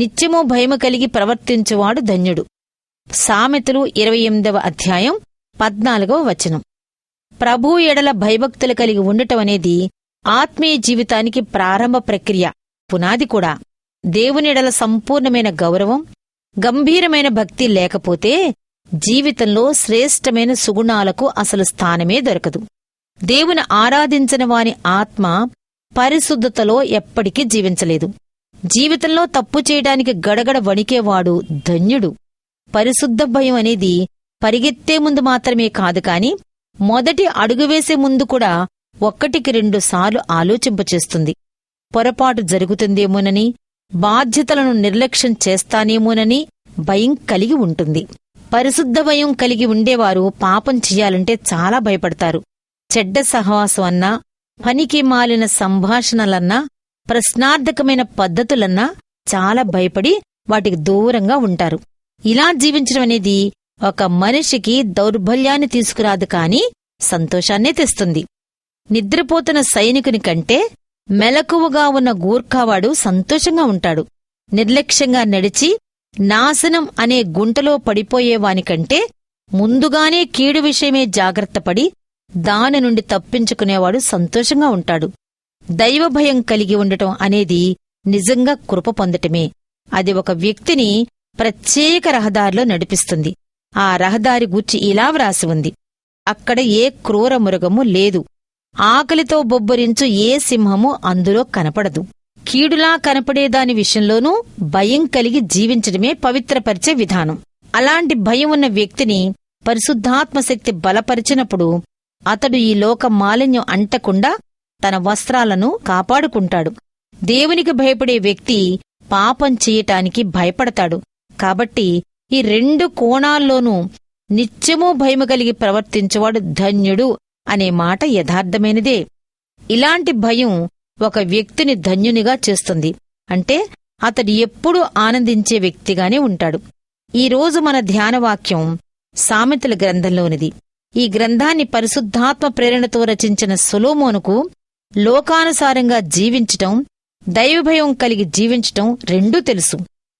నిత్యము భయము కలిగి ప్రవర్తించువాడు ధన్యుడు. సామెతలు ఇరవై ఎనిమిదవ అధ్యాయం పద్నాలుగవ వచనం. ప్రభు ఎడల భయభక్తులు కలిగి ఉండటం అనేది ఆత్మీయ జీవితానికి ప్రారంభ ప్రక్రియ పునాది కూడా. దేవునిడల సంపూర్ణమైన గౌరవం గంభీరమైన భక్తి లేకపోతే జీవితంలో శ్రేష్టమైన సుగుణాలకు అసలు స్థానమే దొరకదు. దేవుని ఆరాధించిన వాని ఆత్మ పరిశుద్ధతలో ఎప్పటికీ జీవించలేదు. జీవితంలో తప్పు చేయడానికి గడగడ వణికేవాడు ధన్యుడు. పరిశుద్ధ భయం అనేది పరిగెత్తే ముందు మాత్రమే కాదు కాని మొదటి అడుగు వేసే ముందు కూడా ఒక్కటికి రెండు సార్లు ఆలోచింపచేస్తుంది. పొరపాటు జరుగుతుందేమోనని బాధ్యతలను నిర్లక్ష్యం చేస్తానేమోనని భయం కలిగి ఉంటుంది. పరిశుద్ధ భయం కలిగి ఉండేవారు పాపం చెయ్యాలంటే చాలా భయపడతారు. చెడ్డ సహవాసం అన్నా పనికి మాలిన సంభాషణలన్నా ప్రశ్నార్థకమైన పద్ధతులన్నా చాలా భయపడి వాటికి దూరంగా ఉంటారు. ఇలా జీవించడం అనేది ఒక మనిషికి దౌర్బల్యాన్ని తీసుకురాదు కాని సంతోషాన్నే తెస్తుంది. నిద్రపోతున్న సైనికుని కంటే మెలకువగా ఉన్న గూర్ఖావాడు సంతోషంగా ఉంటాడు. నిర్లక్ష్యంగా నడిచి నాశనం అనే గుంటలో పడిపోయేవానికంటే ముందుగానే కీడు విషయమే జాగ్రత్తపడి దాని నుండి తప్పించుకునేవాడు సంతోషంగా ఉంటాడు. దైవభయం కలిగి ఉండటం అనేది నిజంగా కృప పొందటమే. అది ఒక వ్యక్తిని ప్రత్యేక రహదారిలో నడిపిస్తుంది. ఆ రహదారి గూర్చి ఇలా వ్రాసి ఉంది. అక్కడ ఏ క్రూర మృగము లేదు. ఆకలితో బొబ్బరించు ఏ సింహము అందులో కనపడదు. కీడులా కనపడేదాని విషయంలోనూ భయం కలిగి జీవించడమే పవిత్రపరిచే విధానం. అలాంటి భయం ఉన్న వ్యక్తిని పరిశుద్ధాత్మశక్తి బలపరిచినప్పుడు అతడు ఈ లోక మాలిన్యం అంటకుండా తన వస్త్రాలను కాపాడుకుంటాడు. దేవునికి భయపడే వ్యక్తి పాపం చేయటానికి భయపడతాడు. కాబట్టి ఈ రెండు కోణాల్లోనూ నిత్యమూ భయము కలిగి ప్రవర్తించేవాడు ధన్యుడు అనే మాట యథార్థమైనదే. ఇలాంటి భయం ఒక వ్యక్తిని ధన్యునిగా చేస్తుంది. అంటే అతడు ఎప్పుడూ ఆనందించే వ్యక్తిగానే ఉంటాడు. ఈ రోజు మన ధ్యానవాక్యం సామెతల గ్రంథంలోనిది. ఈ గ్రంథాన్ని పరిశుద్ధాత్మ ప్రేరణతో రచించిన సొలోమోనుకు లోకానుసారంగా జీవించటం దైవభయం కలిగి జీవించటం రెండూ తెలుసు.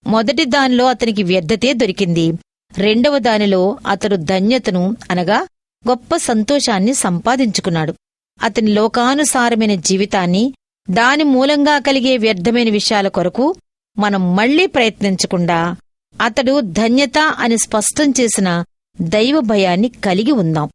మొదటి దానిలో అతనికి వ్యర్థతే దొరికింది. రెండవ దానిలో అతడు ధన్యతను అనగా గొప్ప సంతోషాన్ని సంపాదించుకున్నాడు. అతని లోకానుసారమైన జీవితాన్ని దాని మూలంగా కలిగే వ్యర్థమైన విషయాల కొరకు మనం మళ్ళీ ప్రయత్నించకుండా అతడు ధన్యత అని స్పష్టం చేసిన దైవ భయాన్ని కలిగి ఉందాం.